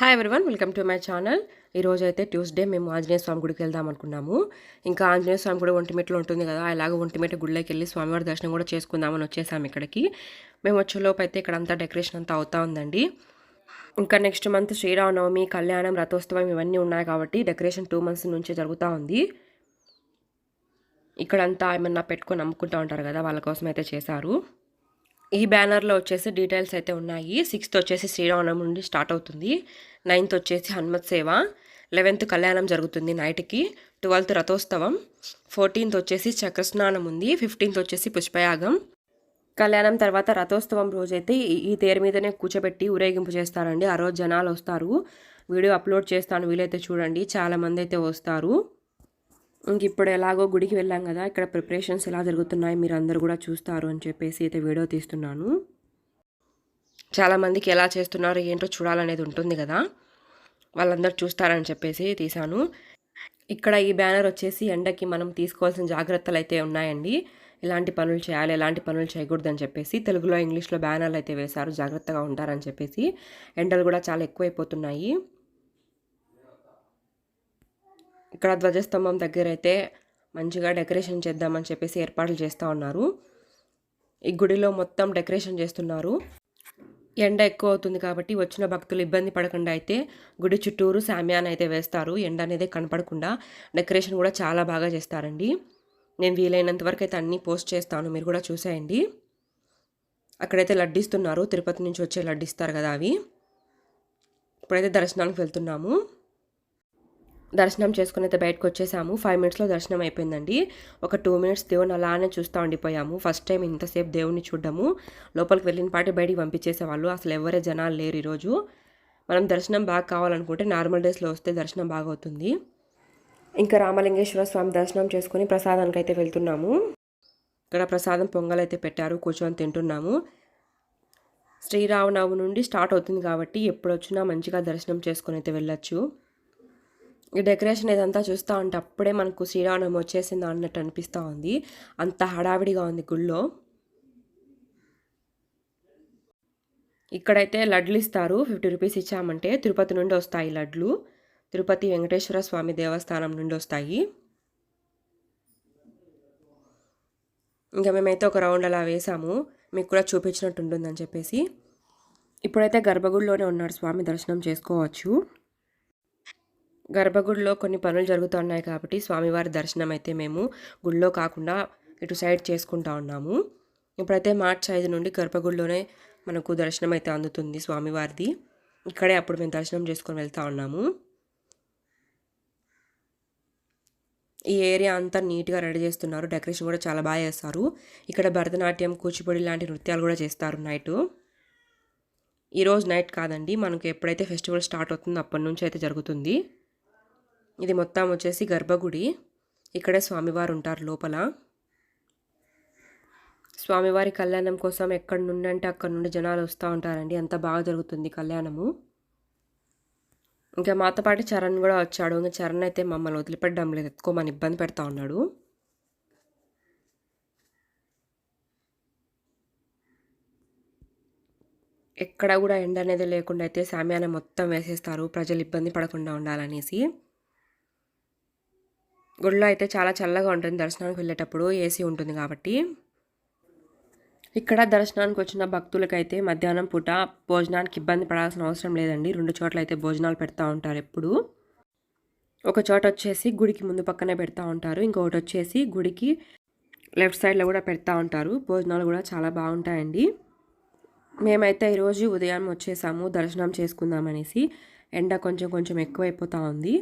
Hi everyone welcome to my channel ఈరోజు అయితే Tuesday మేము ఆంజనేయ స్వామి గుడికి వెళ్దాం అనుకున్నాము. ఇంకా ఆంజనేయ స్వామి గుడి ఒంటిమిట్లో ఉంటుంది కదా అలాగే ఒంటిమిట గుడిలోకి వెళ్ళి స్వామివారి దర్శనం కూడా చేసుకుందామని వచ్చేసాము ఇక్కడికి. మేము వచ్చేలోపు అయితే ఇక్కడ అంతా డెకరేషన్ అంతా అవుతా ఉందండి. ఇంకా నెక్స్ట్ మంత్ శ్రీరామనవమి కళ్యాణం రథోత్సవం ఇవన్నీ ఉన్నాయి కాబట్టి డెకరేషన్ టూ మంత్స్ నుంచే జరుగుతూ ఉంది. ఇక్కడంతా ఏమన్నా పెట్టుకొని అమ్ముకుంటూ ఉంటారు కదా వాళ్ళ కోసం అయితే చేశారు. ఈ బ్యానర్లో వచ్చేసి డీటెయిల్స్ అయితే ఉన్నాయి. సిక్స్త్ వచ్చేసి శ్రీరామనవమి నుండి స్టార్ట్ అవుతుంది. నైన్త్ వచ్చేసి హనుమత్ సేవ. లెవెన్త్ కళ్యాణం జరుగుతుంది నైట్కి. ట్వెల్త్ రథోత్సవం. ఫోర్టీన్త్ వచ్చేసి చక్రస్నానం ఉంది. ఫిఫ్టీన్త్ వచ్చేసి పుష్పయాగం. కళ్యాణం తర్వాత రథోత్సవం రోజైతే ఈ తేరు మీదనే కూర్చోబెట్టి ఊరేగింపు చేస్తారండి. ఆ రోజు జనాలు వస్తారు. వీడియో అప్లోడ్ చేస్తాను. వీలైతే చూడండి. చాలామంది అయితే వస్తారు. ఇంక ఇప్పుడు ఎలాగో గుడికి వెళ్ళాం కదా ఇక్కడ ప్రిపరేషన్స్ ఎలా జరుగుతున్నాయి మీరు అందరు కూడా చూస్తారు అని చెప్పేసి అయితే వీడియో తీస్తున్నాను. చాలామందికి ఎలా చేస్తున్నారు ఏంటో చూడాలనేది ఉంటుంది కదా వాళ్ళందరూ చూస్తారని చెప్పేసి తీశాను. ఇక్కడ ఈ బ్యానర్ వచ్చేసి ఎండకి మనం తీసుకోవాల్సిన జాగ్రత్తలు అయితే ఉన్నాయండి. ఎలాంటి పనులు చేయాలి ఎలాంటి పనులు చేయకూడదని చెప్పేసి తెలుగులో ఇంగ్లీష్లో బ్యానర్లు అయితే వేశారు జాగ్రత్తగా ఉంటారని చెప్పేసి. ఎండలు కూడా చాలా ఎక్కువైపోతున్నాయి. ఇక్కడ ధ్వజస్తంభం దగ్గర అయితే మంచిగా డెకరేషన్ చేద్దామని చెప్పేసి ఏర్పాట్లు చేస్తూ ఉన్నారు. ఈ గుడిలో మొత్తం డెకరేషన్ చేస్తున్నారు. ఎండ ఎక్కువ అవుతుంది కాబట్టి వచ్చిన భక్తులు ఇబ్బంది పడకుండా అయితే గుడి చుట్టూరు శామ్యాన్ అయితే వేస్తారు. ఎండ అనేది కనపడకుండా డెకరేషన్ కూడా చాలా బాగా చేస్తారండి. నేను వీలైనంత వరకు అయితే అన్నీ పోస్ట్ చేస్తాను. మీరు కూడా చూసేయండి. అక్కడైతే లడ్డిస్తున్నారు. తిరుపతి నుంచి వచ్చే లడ్డిస్తారు కదా అవి. ఇప్పుడైతే దర్శనానికి వెళ్తున్నాము. దర్శనం చేసుకుని అయితే బయటకు వచ్చేసాము ఫైవ్ మినిట్స్లో దర్శనం అయిపోయిందండి. ఒక టూ మినిట్స్ దేవుని అలానే చూస్తూ ఉండిపోయాము. ఫస్ట్ టైం ఇంతసేపు దేవుని చూడడము. లోపలికి వెళ్ళిన పాటే బయటికి పంపించేసేవాళ్ళు. అసలు ఎవరే జనాలు లేరు ఈరోజు. మనం దర్శనం బాగా కావాలనుకుంటే నార్మల్ డేస్లో వస్తే దర్శనం బాగా అవుతుంది ఇంకా రామలింగేశ్వర స్వామి దర్శనం చేసుకుని ప్రసాదానికి అయితే వెళ్తున్నాము. ఇక్కడ ప్రసాదం పొంగల్ అయితే పెట్టారు. కూర్చొని తింటున్నాము. శ్రీరామనవమి నుండి స్టార్ట్ అవుతుంది కాబట్టి ఎప్పుడు వచ్చినా మంచిగా దర్శనం చేసుకుని అయితే వెళ్ళొచ్చు. డెకరేషన్ ఇదంతా చూస్తూ ఉంటే అప్పుడే మనకు శ్రీరామనవమి వచ్చేసింది అన్నట్టు అనిపిస్తూ ఉంది. అంత హడావిడిగా ఉంది గుళ్ళో. ఇక్కడైతే లడ్లు ఇస్తారు. ఫిఫ్టీ రూపీస్ ఇచ్చామంటే తిరుపతి నుండి వస్తాయి లడ్లు. తిరుపతి వెంకటేశ్వర స్వామి దేవస్థానం నుండి వస్తాయి. ఇంకా మేమైతే ఒక రౌండ్ అలా వేసాము. మీకు కూడా చూపించినట్టు ఉంటుందని చెప్పేసి. ఇప్పుడైతే గర్భగుడిలోనే ఉన్నాడు స్వామి దర్శనం చేసుకోవచ్చు. గర్భగుడిలో కొన్ని పనులు జరుగుతున్నాయి కాబట్టి స్వామివారి దర్శనం అయితే మేము గుడిలో కాకుండా ఇటు సైడ్ చేసుకుంటా ఉన్నాము. ఇప్పుడైతే మార్చ్ ఐదు నుండి గర్భగుడిలోనే మనకు దర్శనం అయితే అందుతుంది స్వామివారిది. ఇక్కడే అప్పుడు మేము దర్శనం చేసుకొని వెళ్తా ఉన్నాము. ఈ ఏరియా అంతా నీట్గా రెడీ చేస్తున్నారు. డెకరేషన్ కూడా చాలా బాగా చేస్తారు. ఇక్కడ భరతనాట్యం కూచిపూడి లాంటి నృత్యాలు కూడా చేస్తారు నైటు. ఈరోజు నైట్ కాదండి మనకు ఎప్పుడైతే ఫెస్టివల్ స్టార్ట్ అవుతుందో అప్పటి నుంచి అయితే జరుగుతుంది. ఇది మొత్తం వచ్చేసి గర్భగుడి. ఇక్కడే స్వామివారు ఉంటారు లోపల. స్వామివారి కళ్యాణం కోసం ఎక్కడి నుండి అంటే అక్కడ నుండి జనాలు వస్తూ ఉంటారండి. అంత బాగా జరుగుతుంది కళ్యాణము. ఇంకా మాతో పాటు చరణ్ కూడా వచ్చాడు. ఇంకా చరణ్ అయితే మమ్మల్ని వదిలిపెట్టడం లేదు. ఎత్తుకోమని ఇబ్బంది పెడతా ఉన్నాడు. ఎక్కడ కూడా ఎండ అనేది లేకుండా అయితే సామ్యాన్ని మొత్తం వేసేస్తారు. ప్రజలు ఇబ్బంది పడకుండా ఉండాలనేసి. గుడిలో అయితే చాలా చల్లగా ఉంటుంది. దర్శనానికి వెళ్ళేటప్పుడు ఏసీ ఉంటుంది కాబట్టి. ఇక్కడ దర్శనానికి వచ్చిన భక్తులకైతే మధ్యాహ్నం పూట భోజనానికి ఇబ్బంది పడాల్సిన అవసరం లేదండి. రెండు చోట్ల అయితే భోజనాలు పెడతా ఉంటారు ఎప్పుడు. ఒక చోట వచ్చేసి గుడికి ముందు పక్కనే పెడతా ఉంటారు. ఇంకొకటి వచ్చేసి గుడికి లెఫ్ట్ సైడ్లో కూడా పెడతా ఉంటారు. భోజనాలు కూడా చాలా బాగుంటాయండి. మేమైతే ఈరోజు ఉదయం వచ్చేసాము. దర్శనం చేసుకుందామనేసి ఎండ కొంచెం కొంచెం ఎక్కువైపోతూ ఉంది.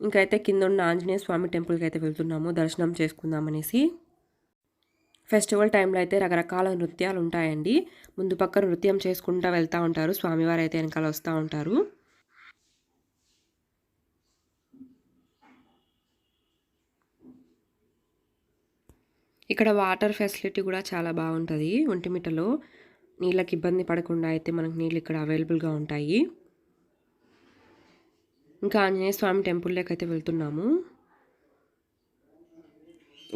ఇంకైతే కింద ఉన్న ఆంజనేయ స్వామి టెంపుల్కి అయితే వెళ్తున్నాము దర్శనం చేసుకుందామనేసి. ఫెస్టివల్ టైంలో అయితే రకరకాల నృత్యాలు ఉంటాయండి ముందు పక్క నృత్యం చేసుకుంటూ వెళ్తూ ఉంటారు స్వామివారు అయితే వెనకాల వస్తూ ఉంటారు. ఇక్కడ వాటర్ ఫెసిలిటీ కూడా చాలా బాగుంటుంది ఒంటిమిట్టలో నీళ్ళకి ఇబ్బంది పడకుండా అయితే మనకు నీళ్ళు ఇక్కడ అవైలబుల్గా ఉంటాయి. ఇంకా ఆంజనేయ స్వామి టెంపుల్లోకి అయితే వెళ్తున్నాము.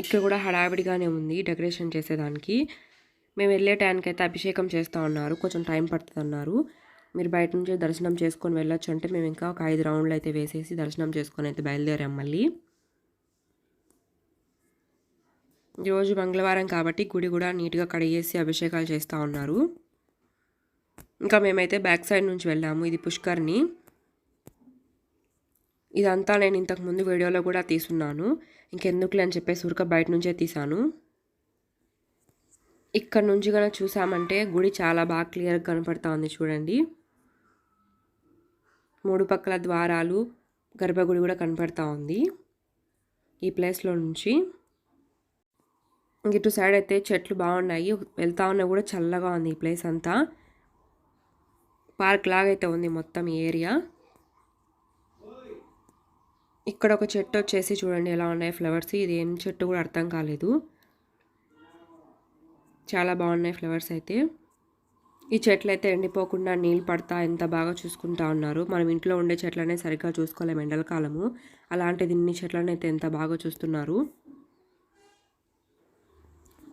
ఇక్కడ కూడా హడావిడిగానే ఉంది డెకరేషన్ చేసేదానికి. మేము వెళ్ళే టైంకి అయితే అభిషేకం చేస్తూ ఉన్నారు కొంచెం టైం పడుతుంది అన్నారు మీరు బయట నుంచి దర్శనం చేసుకొని వెళ్ళొచ్చు అంటే మేము ఇంకా ఒక ఐదు రౌండ్లు అయితే వేసేసి దర్శనం చేసుకొని అయితే బయలుదేరాం మళ్ళీ. ఈరోజు మంగళవారం కాబట్టి గుడి కూడా నీట్గా కడిగేసి అభిషేకాలు చేస్తూ ఉన్నారు. ఇంకా మేమైతే బ్యాక్ సైడ్ నుంచి వెళ్ళాము ఇది పుష్కర్ని ఇదంతా నేను ఇంతకు ముందు వీడియోలో కూడా తీసున్నాను ఇంకెందుకులే అని చెప్పేసి ఉరక బయట నుంచే తీసాను ఇక్కడ నుంచి కనుక చూసామంటే గుడి చాలా బాగా క్లియర్గా కనపడతా ఉంది చూడండి. మూడు పక్కల ద్వారాలు గర్భగుడి కూడా కనపడతా ఉంది ఈ ప్లేస్లో నుంచి. ఇటు సైడ్ అయితే చెట్లు బాగున్నాయి. వెళ్తా ఉన్నా కూడా చల్లగా ఉంది ఈ ప్లేస్ అంతా. పార్క్ లాగైతే ఉంది మొత్తం ఏరియా. ఇక్కడ ఒక చెట్టు వచ్చేసి చూడండి ఎలా ఉన్నాయి ఫ్లవర్స్. ఇది ఏం చెట్టు కూడా అర్థం కాలేదు. చాలా బాగున్నాయి ఫ్లవర్స్ అయితే. ఈ చెట్లు అయితే ఎండిపోకుండా నీళ్ళు పడతా ఎంత బాగా చూసుకుంటా ఉన్నారు. మనం ఇంట్లో ఉండే చెట్లనే సరిగ్గా చూసుకోలేము ఎండలకాలము. అలాంటిది ఇన్ని చెట్లను అయితే ఎంత బాగా చూస్తున్నారు.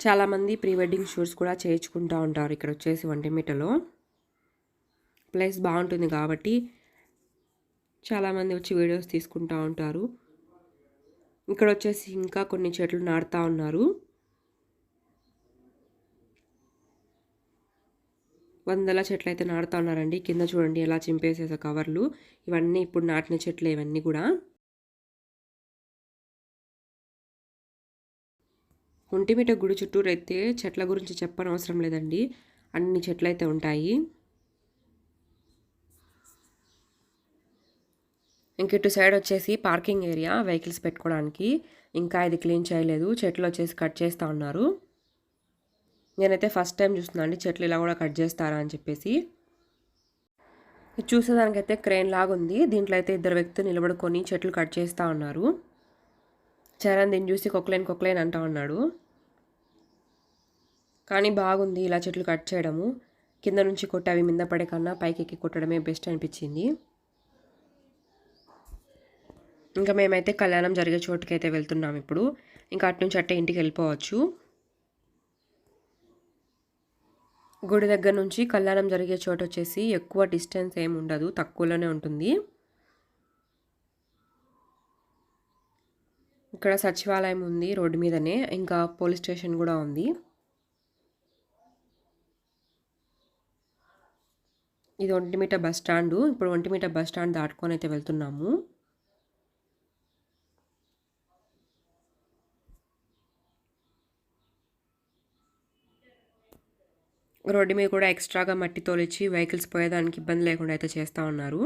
చాలామంది ప్రీ వెడ్డింగ్ షూట్స్ కూడా చేయించుకుంటూ ఉంటారు. ఇక్కడ వచ్చేసి వంటిమిటలో ప్లేస్ బాగుంటుంది కాబట్టి చాలామంది వచ్చి వీడియోస్ తీసుకుంటూ ఉంటారు. ఇక్కడ వచ్చేసి ఇంకా కొన్ని చెట్లు నాడుతూ ఉన్నారు. వందల చెట్లు అయితే నాటుతా ఉన్నారండి. కింద చూడండి ఎలా చింపేసేసా కవర్లు. ఇవన్నీ ఇప్పుడు నాటిన చెట్లు ఇవన్నీ కూడా. ఒంటిమిట గుడి చుట్టూరు అయితే చెట్ల గురించి చెప్పనవసరం లేదండి. అన్ని చెట్లు అయితే ఉంటాయి. ఇంక ఇటు సైడ్ వచ్చేసి పార్కింగ్ ఏరియా వెహికల్స్ పెట్టుకోవడానికి. ఇంకా ఇది క్లీన్ చేయలేదు. చెట్లు వచ్చేసి కట్ చేస్తూ ఉన్నారు. నేనైతే ఫస్ట్ టైం చూస్తున్నాను అండి. చెట్లు ఇలా కూడా కట్ చేస్తారా అని చెప్పేసి. ఇది చూసేదానికైతే క్రెయిన్ లాగా ఉంది. దీంట్లో అయితే ఇద్దరు వ్యక్తులు నిలబడుకొని చెట్లు కట్ చేస్తూ ఉన్నారు. చరణ్ దీన్ని చూసి కొక్లైన్ కొక్లైన్ అంటా ఉన్నాడు. కానీ బాగుంది ఇలా చెట్లు కట్ చేయడము. కింద నుంచి కొట్టి అవి మీద పడే కన్నా పైకి ఎక్కి కొట్టడమే బెస్ట్ అనిపించింది. ఇంకా మేమైతే కళ్యాణం జరిగే చోటుకి అయితే వెళ్తున్నాం ఇప్పుడు. ఇంకా అటు నుంచి అట్టే ఇంటికి వెళ్ళిపోవచ్చు. గుడి దగ్గర నుంచి కళ్యాణం జరిగే చోటు వచ్చేసి ఎక్కువ డిస్టెన్స్ ఏమి ఉండదు తక్కువలోనే ఉంటుంది. ఇక్కడ సచివాలయం ఉంది రోడ్డు మీదనే ఇంకా పోలీస్ స్టేషన్ కూడా ఉంది. ఇది ఒంటిమిట బస్ స్టాండ్. ఇప్పుడు ఒంటిమిట బస్ స్టాండ్ దాటుకొని అయితే వెళ్తున్నాము. రోడ్డు మీద కూడా ఎక్స్ట్రాగా మట్టి తోలిచ్చి వెహికల్స్ పోయేదానికి ఇబ్బంది లేకుండా అయితే చేస్తూ ఉన్నారు.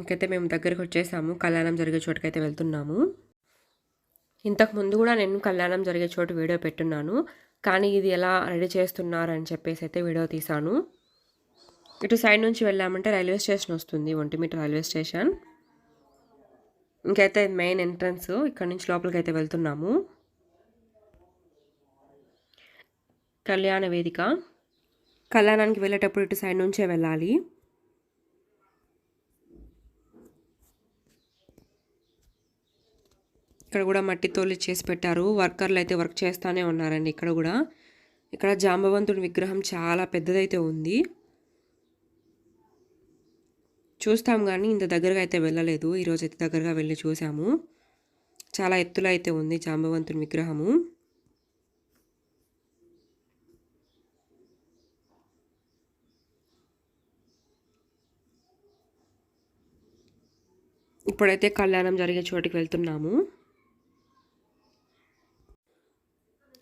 ఇంకైతే మేము దగ్గరికి వచ్చేసాము. కళ్యాణం జరిగే చోటుకైతే వెళ్తున్నాము. ఇంతకు ముందు కూడా నేను కళ్యాణం జరిగే చోటు వీడియో పెట్టున్నాను. కానీ ఇది ఎలా రెడీ చేస్తున్నారు అని చెప్పేసి అయితే వీడియో తీశాను. ఇటు సైడ్ నుంచి వెళ్ళామంటే రైల్వే స్టేషన్ వస్తుంది ఒంటిమిట రైల్వే స్టేషన్. ఇంకైతే మెయిన్ ఎంట్రన్స్ ఇక్కడ నుంచి లోపలికి అయితే వెళ్తున్నాము. కళ్యాణ వేదిక. కళ్యాణానికి వెళ్ళేటప్పుడు ఇటు సైడ్ నుంచే వెళ్ళాలి. ఇక్కడ కూడా మట్టి తోలి చేసి పెట్టారు. వర్కర్లు అయితే వర్క్ చేస్తూనే ఉన్నారండి ఇక్కడ కూడా. ఇక్కడ జాంబవంతుడి విగ్రహం చాలా పెద్దదైతే ఉంది. చూస్తాం కానీ ఇంత దగ్గరగా అయితే వెళ్ళలేదు. ఈరోజు అయితే దగ్గరగా వెళ్ళి చూసాము. చాలా ఎత్తులో అయితే ఉంది జాంబవంతుని విగ్రహము. ఇప్పుడైతే కళ్యాణం జరిగే చోటికి వెళ్తున్నాము.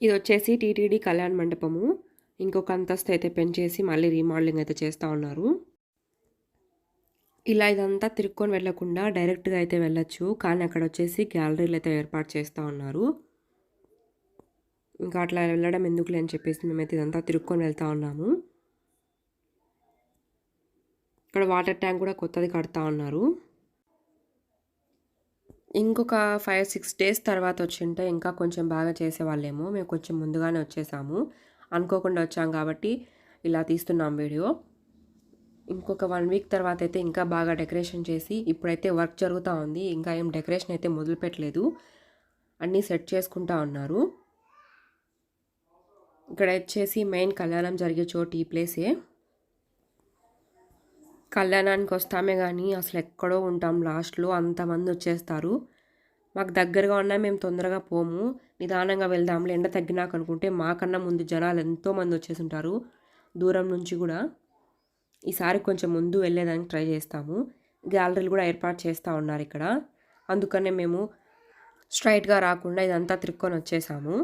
ఇది వచ్చేసి టీటీడీ కళ్యాణ మండపము. ఇంకొక అంతస్తు అయితే పెంచేసి మళ్ళీ రీమోడలింగ్ అయితే చేస్తూ ఉన్నారు. ఇలా ఇదంతా తిరుక్కొని వెళ్ళకుండా డైరెక్ట్గా అయితే వెళ్ళొచ్చు. కానీ అక్కడ వచ్చేసి గ్యాలరీలు అయితే ఏర్పాటు చేస్తూ ఉన్నారు. ఇంకా అట్లా వెళ్ళడం ఎందుకులే అని చెప్పేసి మేమైతే ఇదంతా తిరుక్కొని వెళ్తూ ఉన్నాము. ఇక్కడ వాటర్ ట్యాంక్ కూడా కొత్తది కడతా ఉన్నారు. ఇంకొక ఫైవ్ సిక్స్ డేస్ తర్వాత వచ్చింటే ఇంకా కొంచెం బాగా చేసేవాళ్ళేమో. మేము కొంచెం ముందుగానే వచ్చేసాము. అనుకోకుండా వచ్చాం కాబట్టి ఇలా తీస్తున్నాం వీడియో. ఇంకొక వన్ వీక్ తర్వాత అయితే ఇంకా బాగా డెకరేషన్ చేసి ఇప్పుడైతే వర్క్ జరుగుతూ ఉంది. ఇంకా ఏం డెకరేషన్ అయితే మొదలుపెట్టలేదు. అన్నీ సెట్ చేసుకుంటా ఉన్నారు. ఇక్కడ వచ్చేసి మెయిన్ కళ్యాణం జరిగే చోటు ఈ ప్లేసే కళ్యాణానికి వస్తామే కానీ అసలు ఎక్కడో ఉంటాం లాస్ట్లో అంతమంది వచ్చేస్తారు. మాకు దగ్గరగా ఉన్నా మేము తొందరగా పోము. నిదానంగా వెళ్దాంలే. ఎండ తగ్గినాక అనుకుంటే మాకన్నా ముందు జనాలు ఎంతోమంది వచ్చేసి ఉంటారు దూరం నుంచి కూడా. ఈసారి కొంచెం ముందు వెళ్ళేదానికి ట్రై చేస్తాము. గ్యాలరీలు కూడా ఏర్పాటు చేస్తూ ఉన్నారు ఇక్కడ. అందుకనే మేము స్ట్రైట్గా రాకుండా ఇదంతా తిరుక్కొని వచ్చేసాము.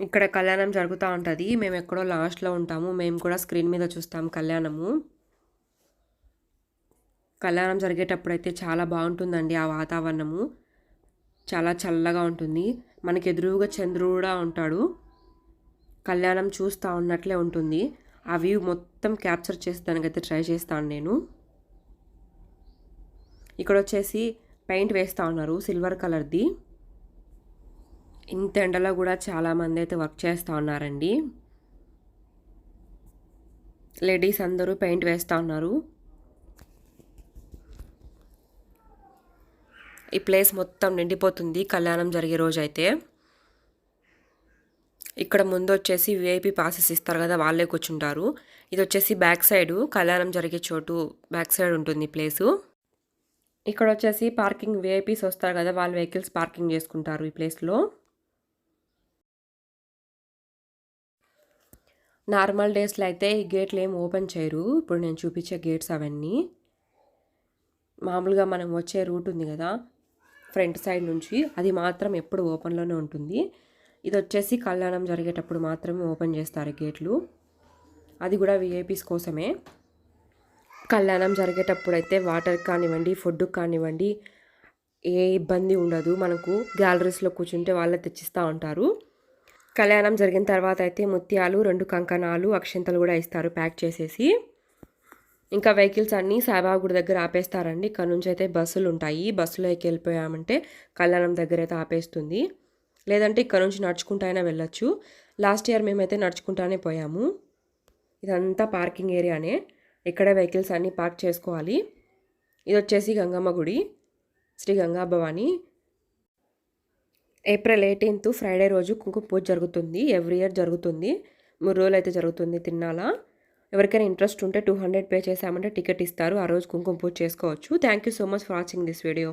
ఇక్కడ కళ్యాణం జరుగుతూ ఉంటుంది. మేము ఎక్కడో లాస్ట్లో ఉంటాము. మేము కూడా స్క్రీన్ మీద చూస్తాం కళ్యాణము. కళ్యాణం జరిగేటప్పుడు అయితే చాలా బాగుంటుందండి ఆ వాతావరణము. చాలా చల్లగా ఉంటుంది. మనకి ఎదురుగా చంద్రుడు కూడా ఉంటాడు. కళ్యాణం చూస్తూ ఉన్నట్లే ఉంటుంది. ఆ వ్యూ మొత్తం క్యాప్చర్ చేసేదానికైతే ట్రై చేస్తాను నేను. ఇక్కడ వచ్చేసి పెయింట్ వేస్తూ ఉన్నారు సిల్వర్ కలర్ది ఇంత ఎండలో కూడా చాలామంది అయితే వర్క్ చేస్తూ ఉన్నారండి. లేడీస్ అందరూ పెయింట్ వేస్తూ ఉన్నారు. ఈ ప్లేస్ మొత్తం నిండిపోతుంది కళ్యాణం జరిగే రోజు అయితే ఇక్కడ ముందు వచ్చేసి విఐపి పాసెస్ ఇస్తారు కదా వాళ్ళే కూర్చుంటారు. ఇది వచ్చేసి బ్యాక్ సైడ్ కళ్యాణం జరిగే చోటు బ్యాక్ సైడ్ ఉంటుంది ప్లేసు. ఇక్కడ వచ్చేసి పార్కింగ్ విఐపీస్ వస్తారు కదా వాళ్ళ వెహికల్స్ పార్కింగ్ చేసుకుంటారు ఈ ప్లేస్లో. నార్మల్ డేస్లో అయితే ఈ గేట్లు ఏం ఓపెన్ చేయరు. ఇప్పుడు నేను చూపించే గేట్స్ అవన్నీ. మామూలుగా మనం వచ్చే రూట్ ఉంది కదా ఫ్రంట్ సైడ్ నుంచి అది మాత్రం ఎప్పుడు ఓపెన్లోనే ఉంటుంది. ఇది వచ్చేసి కళ్యాణం జరిగేటప్పుడు మాత్రమే ఓపెన్ చేస్తారు గేట్లు. అది కూడా విఐపీస్ కోసమే. కళ్యాణం జరిగేటప్పుడు అయితే వాటర్ కానివ్వండి ఫుడ్ కానివ్వండి ఏ ఇబ్బంది ఉండదు. మనకు గ్యాలరీస్లో కూర్చుంటే వాళ్ళే తెచ్చిస్తూ ఉంటారు. కళ్యాణం జరిగిన తర్వాత అయితే ముత్యాలు రెండు కంకణాలు అక్షింతలు కూడా ఇస్తారు ప్యాక్ చేసేసి. ఇంకా వెహికల్స్ అన్నీ సాయిబాబా గుడి దగ్గర ఆపేస్తారండి. ఇక్కడ నుంచి అయితే బస్సులు ఉంటాయి. బస్సులో ఎక్కి వెళ్ళిపోయామంటే కళ్యాణం దగ్గర అయితే ఆపేస్తుంది. లేదంటే ఇక్కడ నుంచి నడుచుకుంటూ అయినా వెళ్ళొచ్చు. లాస్ట్ ఇయర్ మేమైతే నడుచుకుంటానే పోయాము. ఇదంతా పార్కింగ్ ఏరియానే. ఇక్కడే వెహికల్స్ అన్నీ పార్క్ చేసుకోవాలి. ఇది వచ్చేసి గంగమ్మ గుడి. Shri Ganga Bhavani April eighteenth Friday రోజు కుంకుమ పూజ జరుగుతుంది. ఎవ్రీ ఇయర్ జరుగుతుంది. మూడు రోజులు అయితే జరుగుతుంది తిన్నాలా? ఎవరికైనా ఇంట్రెస్ట్ ఉంటే టూ హండ్రెడ్ పే చేసామంటే టికెట్ ఇస్తారు. ఆ రోజు కుంకుమ పూజ చేసుకోవచ్చు. Thank you so much for watching this video.